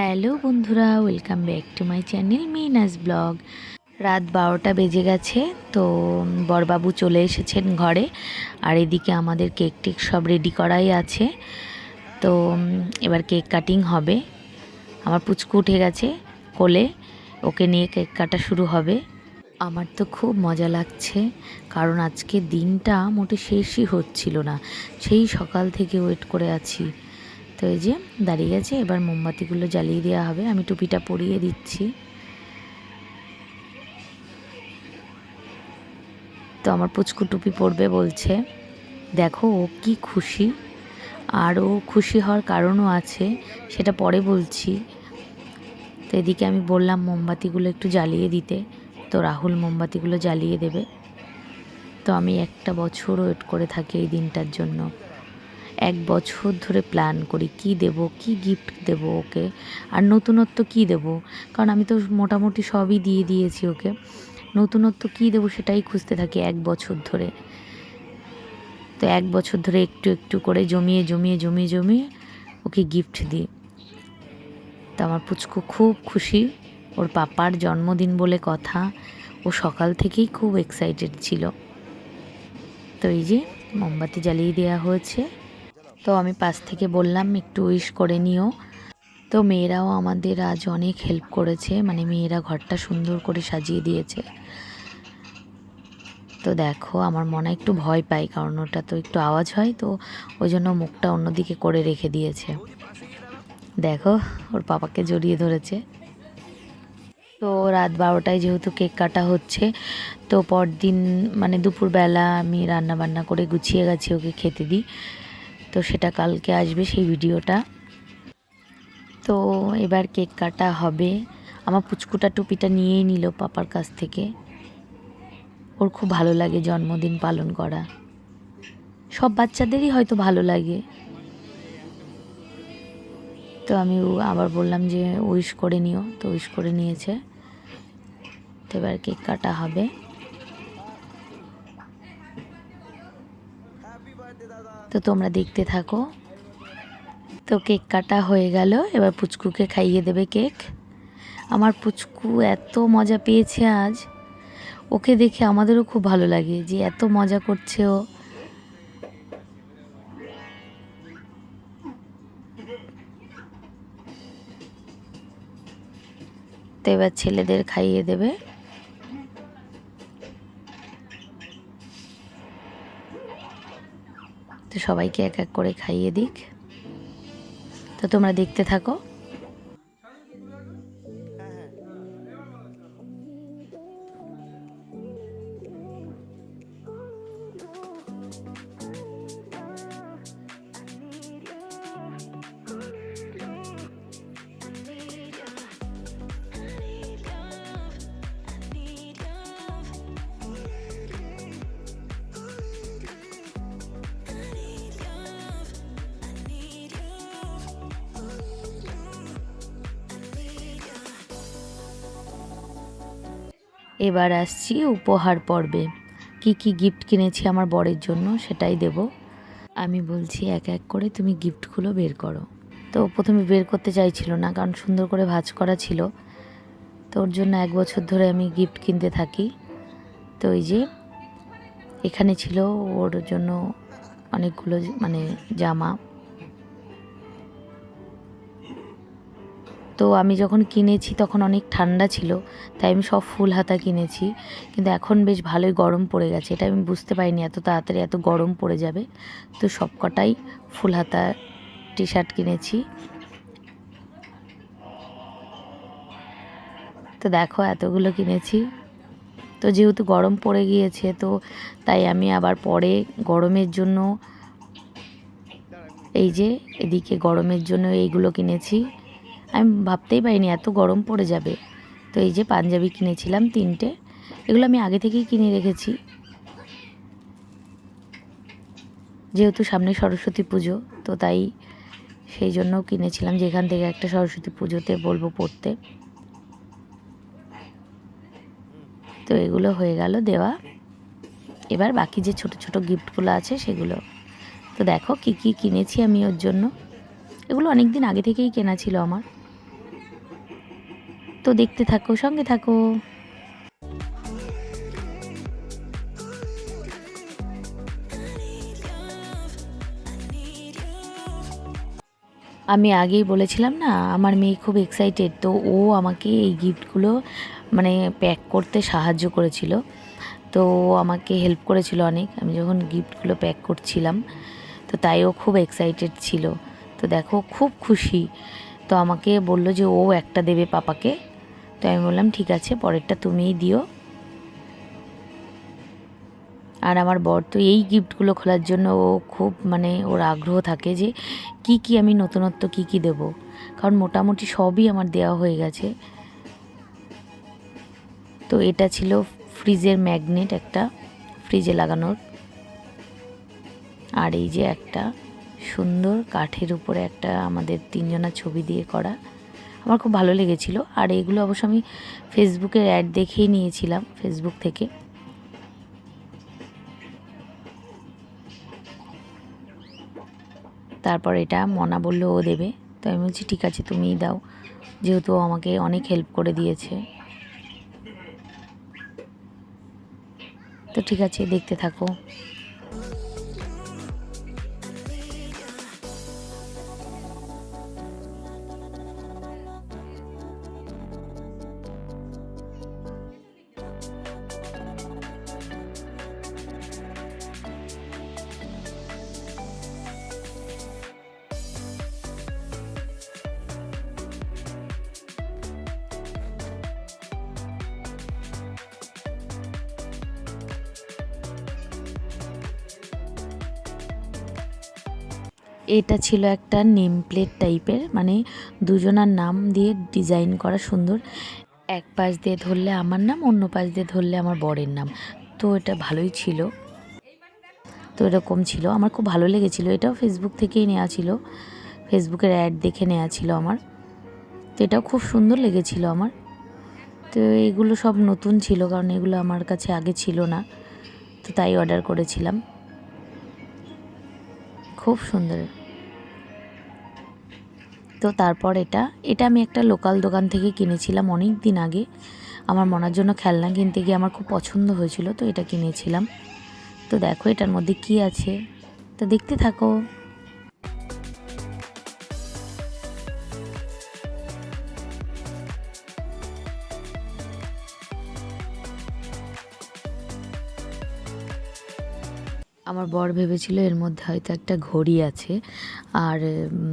Hello বন্ধুরা, welcome back to my channel Mina's blog. রাত বারোটা বেজে গেছে, তো বরবাবু চলে এসেছেন ঘরে, আর এদিকে আমাদের কেক টেক সব রেডি করাই আছে। তো এবার কেক কাটিং হবে। আমার পুচকু উঠে গেছে কোলে, ওকে নিয়ে কেক কাটা শুরু হবে। আমার তো খুব মজা লাগছে, কারণ আজকে দিনটা মোটে শেষই হচ্ছিল না। সেই সকাল থেকে ওয়েট করে আছি। তো এই যে দাঁড়িয়ে গেছে, এবার মোমবাতিগুলো জ্বালিয়ে দেওয়া হবে। আমি টুপিটা পরিয়ে দিচ্ছি। তো আমার পুচকু টুপি পরবে বলছে, দেখো, ও কি খুশি। আর ও খুশি হওয়ার কারণও আছে, সেটা পরে বলছি। তো এদিকে আমি বললাম, মোমবাতিগুলো একটু জ্বালিয়ে দিতে। তো রাহুল মোমবাতিগুলো জ্বালিয়ে দেবে। তো আমি একটা বছর ওয়েট করে থাকি এই দিনটার জন্য। এক বছর ধরে প্ল্যান করি, কি দেব, কি গিফট দেব ওকে? আর নতুনত্ব কি দেব? কারণ আমি তো মোটামুটি সবই দিয়ে দিয়েছি ওকে। নতুনত্ব কি দেব সেটাই খুঁজতে থাকি এক বছর ধরে। তো এক বছর ধরে একটু একটু করে জমিয়ে জমিয়ে জমিয়ে জমিয়ে ওকে গিফট দিই। তো আমার পুচকু খুব খুশি। ওর পাপার জন্মদিন বলে কথা। ও সকাল থেকেই খুব এক্সাইটেড ছিল। তো এই যে, মোমবাতি জ্বালিয়ে দেওয়া হয়েছে। তো আমি পাশ থেকে বললাম, একটু উইশ করে নিও। তো মেয়েরাও আমাদের আজ অনেক হেল্প করেছে মানে মেয়েরা ঘরটা সুন্দর করে সাজিয়ে দিয়েছে। তো দেখো, আমার মনে একটু ভয় পাই কারণ ওটা তো একটু আওয়াজ হয়, তো ওই জন্য মুখটা অন্যদিকে করে রেখে দিয়েছে। দেখো, ওর পাপাকে জড়িয়ে ধরেছে। তো রাত বারোটায় যেহেতু কেক কাটা হচ্ছে, তো পরদিন মানে দুপুরবেলা আমি রান্না বান্না করে গুছিয়ে গেছি ওকে খেতে দিই। তো সেটা কালকে আসবে সেই ভিডিওটা। তো এবার কেক কাটা হবে। আমার পুচকুটা টুপিটা নিয়েই নিল পাপার কাছ থেকে। ওর খুব ভালো লাগে জন্মদিন পালন করা। সব বাচ্চাদেরই হয়তো ভালো লাগে। তো আমি আবার বললাম যে উইশ করে নিও। তো উইশ করে নিয়েছে। তো এবার কেক কাটা হবে। তো তোমরা দেখতে থাকো। তো কেক কাটা হয়ে গেল, এবার পুচকুকে খাইয়ে দেবে কেক। আমার পুচকু এত মজা পেয়েছে আজ। ওকে দেখে আমাদেরও খুব ভালো লাগে যে এত মজা করছে ও। তো এবার ছেলেদের খাইয়ে দেবে। তো সবাইকে এক এক করে খাইয়ে দিক। তো তোমরা দেখতে থাকো। এবার আসছি উপহার পর্বে। কি কি গিফট কিনেছি আমার বরের জন্য সেটাই দেব। আমি বলছি এক এক করে তুমি গিফটগুলো বের করো। তো প্রথমে বের করতে চাইছিল না, কারণ সুন্দর করে ভাজ করা ছিল। তো ওর জন্য এক বছর ধরে আমি গিফট কিনতে থাকি। তো এই যে, এখানে ছিল ওর জন্য অনেকগুলো মানে জামা। তো আমি যখন কিনেছি তখন অনেক ঠান্ডা ছিল, তাই আমি সব ফুল হাতা কিনেছি। কিন্তু এখন বেশ ভালোই গরম পড়ে গেছে, এটা আমি বুঝতে পারিনি এত তাড়াতাড়ি এত গরম পড়ে যাবে। তো সব কটাই ফুল হাতা টি শার্ট কিনেছি। তো দেখো এতগুলো কিনেছি। তো যেহেতু গরম পড়ে গিয়েছে, তো তাই আমি আবার পরে গরমের জন্য এই যে, এদিকে গরমের জন্য এইগুলো কিনেছি। আমি ভাবতেই পারিনি, এত গরম পড়ে যাবে। তো এই যে পাঞ্জাবি কিনেছিলাম তিনটে, এগুলো আমি আগে থেকেই কিনে রেখেছি। যেহেতু সামনে সরস্বতী পুজো, তো তাই সেই জন্য কিনেছিলাম, যেখান থেকে একটা সরস্বতী পুজোতে বলব পড়তে। তো এগুলো হয়ে গেল দেওয়া। এবার বাকি যে ছোট ছোট গিফটগুলো আছে সেগুলো। তো দেখো কি কি কিনেছি আমি ওর জন্য। এগুলো অনেক দিন আগে থেকেই কেনা ছিল আমার। তো দেখতে থাকো, সঙ্গে থাকো। আমি আগেই বলেছিলাম না, আমার মেয়ে খুব এক্সাইটেড তো ও আমাকে এই গিফটগুলো মানে প্যাক করতে সাহায্য করেছিল। তো ও আমাকে হেল্প করেছিল অনেক, আমি যখন গিফটগুলো প্যাক করছিলাম, তো তাই ও খুব এক্সাইটেড ছিল। তো দেখো, খুব খুশি। তো আমাকে বলল যে ও একটা দেবে পাপাকে। তো আমি বললাম, ঠিক আছে, পরেরটা তুমিই দিও। আর আমার বর তো এই গিফটগুলো খোলার জন্য ও খুব মানে ওর আগ্রহ থাকে যে কি কি আমি নতুনত্ব কি কি দেব। কারণ মোটামুটি সবই আমার দেওয়া হয়ে গেছে। তো এটা ছিল ফ্রিজের ম্যাগনেট একটা, ফ্রিজে লাগানোর। আর এই যে একটা সুন্দর কাঠের উপরে একটা আমাদের তিনজনের ছবি দিয়ে করা। আমার খুব ভালো লেগেছিল। আর এগুলো অবশ্য আমি ফেসবুকের অ্যাড দেখেই নিয়েছিলাম ফেসবুক থেকে। তারপর এটা মনা বলল, ও দেবে। তো আমি বলছি, ঠিক আছে, তুমিই দাও। যেহেতু আমাকে অনেক হেল্প করে দিয়েছে। তো ঠিক আছে, দেখতে থাকো। এটা ছিল একটা নেম প্লেট টাইপের মানে দুজনার নাম দিয়ে ডিজাইন করা সুন্দর। এক পাশ দিয়ে ধরলে আমার নাম, অন্য পাশ দিয়ে ধরলে আমার বরের নাম। তো এটা ভালোই ছিল। তো এরকম ছিল। আমার খুব ভালো লেগেছিলো। এটাও ফেসবুক থেকেই নেওয়া ছিল। ফেসবুকের অ্যাড দেখে নেওয়া ছিল আমার। তো এটাও খুব সুন্দর লেগেছিল আমার। তো এগুলো সব নতুন ছিল, কারণ এগুলো আমার কাছে আগে ছিল না। তো তাই অর্ডার করেছিলাম। খুব সুন্দর। তো তারপর এটা এটা আমি একটা লোকাল দোকান থেকে কিনেছিলাম অনেক দিন আগে। আমার মনার জন্য খেলনা কিনতে গিয়ে আমার খুব পছন্দ হয়েছিল, তো এটা কিনেছিলাম। তো দেখো এটার মধ্যে কি আছে? তো দেখতে থাকো। আমার বর ভেবেছিল এর মধ্যে হয়তো একটা ঘড়ি আছে। আর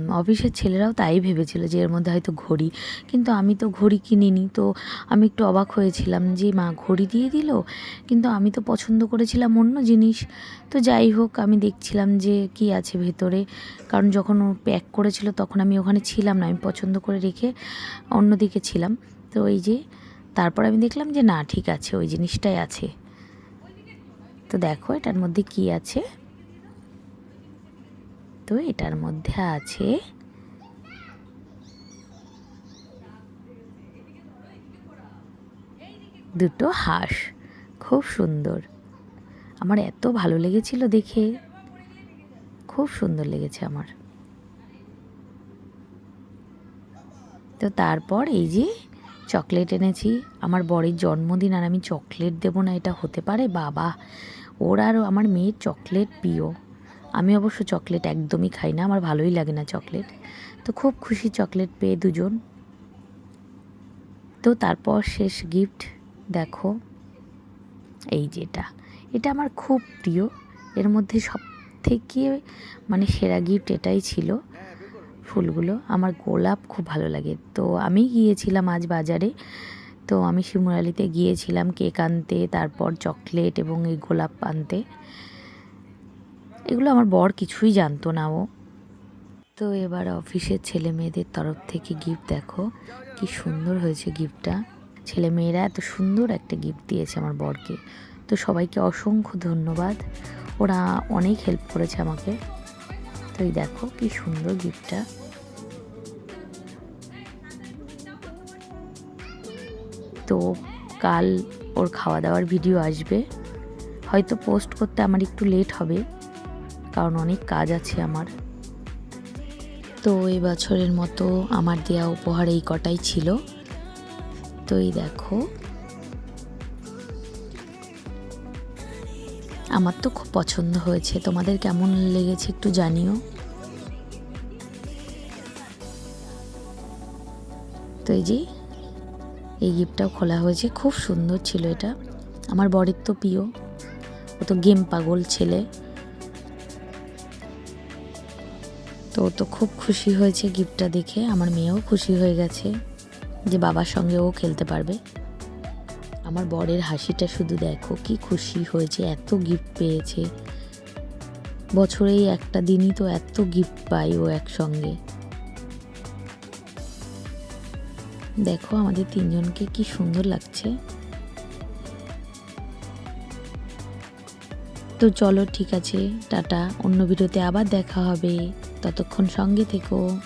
অফিসের ছেলেরাও তাই ভেবেছিল যে এর মধ্যে হয়তো ঘড়ি। কিন্তু আমি তো ঘড়ি কিনিনি, তো আমি একটু অবাক হয়েছিলাম যে, মা, ঘড়ি দিয়ে দিল? কিন্তু আমি তো পছন্দ করেছিলাম অন্য জিনিস। তো যাই হোক, আমি দেখছিলাম যে কি আছে ভেতরে। কারণ যখন ও প্যাক করেছিল, তখন আমি ওখানে ছিলাম না, আমি পছন্দ করে রেখে অন্যদিকে ছিলাম। তো ওই যে, তারপর আমি দেখলাম যে, না, ঠিক আছে, ওই জিনিসটাই আছে। তো দেখো, এটার মধ্যে কি আছে? তো এটার মধ্যে আছে দুটো হাঁস। খুব সুন্দর। আমার এত ভালো লেগেছিল দেখে। খুব সুন্দর লেগেছে আমার। তো তারপর এই যে চকলেট এনেছি। আমার বরের জন্মদিন আর আমি চকলেট দেবো না, এটা হতে পারে? বাবা ওর আর আমার মেয়ের চকলেট প্রিয়। আমি অবশ্য চকলেট একদমই খাই না, আমার ভালোই লাগে না চকলেট। তো খুব খুশি চকলেট পেয়ে দুজন। তো তারপর শেষ গিফট, দেখো। এই যেটা এটা। আমার খুব প্রিয়। এর মধ্যে সব থেকে মানে সেরা গিফট এটাই ছিল ফুলগুলো। আমার গোলাপ খুব ভালো লাগে। তো আমি গিয়েছিলাম আজ বাজারে। তো আমি শিমুরালিতে গিয়েছিলাম কেক আনতে, তারপর চকলেট এবং এই গোলাপ আনতে। এগুলো আমার বর কিছুই জানতো না ও। তো এবার অফিসের ছেলে মেয়েদের তরফ থেকে গিফট দেখো, কি সুন্দর হয়েছে গিফটটা। ছেলে মেয়েরা এত সুন্দর একটা গিফট দিয়েছে আমার বরকে। তো সবাইকে অসংখ্য ধন্যবাদ। ওরা অনেক হেল্প করেছে আমাকে। তো এই দেখো কি সুন্দর গিফটটা। তো কাল ওর খাওয়া দাওয়ার ভিডিও আসবে। হয়তো পোস্ট করতে আমার একটু লেট হবে, কারণ অনেক কাজ আছে আমার। তো এই বছরের মতো আমার দেয়া উপহার এই কটাই ছিল। তো এই দেখো। আমার তো খুব পছন্দ হয়েছে। তোমাদের কেমন লেগেছে একটু জানিও। তো এই যে এই গিফটটাও খোলা হয়েছে। খুব সুন্দর ছিল এটা। আমার বরের তো প্রিয়। ও তো গেম পাগল ছেলে। তো ও তো খুব খুশি হয়েছে গিফটটা দেখে। আমার মেয়েও খুশি হয়ে গেছে যে বাবার সঙ্গে ও খেলতে পারবে। আমার বরের হাসিটা শুধু দেখো কি খুশি হয়েছে, এত গিফট পেয়েছে। বছরেই একটা দিনই তো এত গিফট পাই ও একসঙ্গে। দেখো আমাদের তিনজনকে কি সুন্দর লাগছে। তো চলো ঠিক আছে, টাটা, অন্য ভিডিওতে আবার দেখা হবে। ততক্ষণ সঙ্গে থেকো।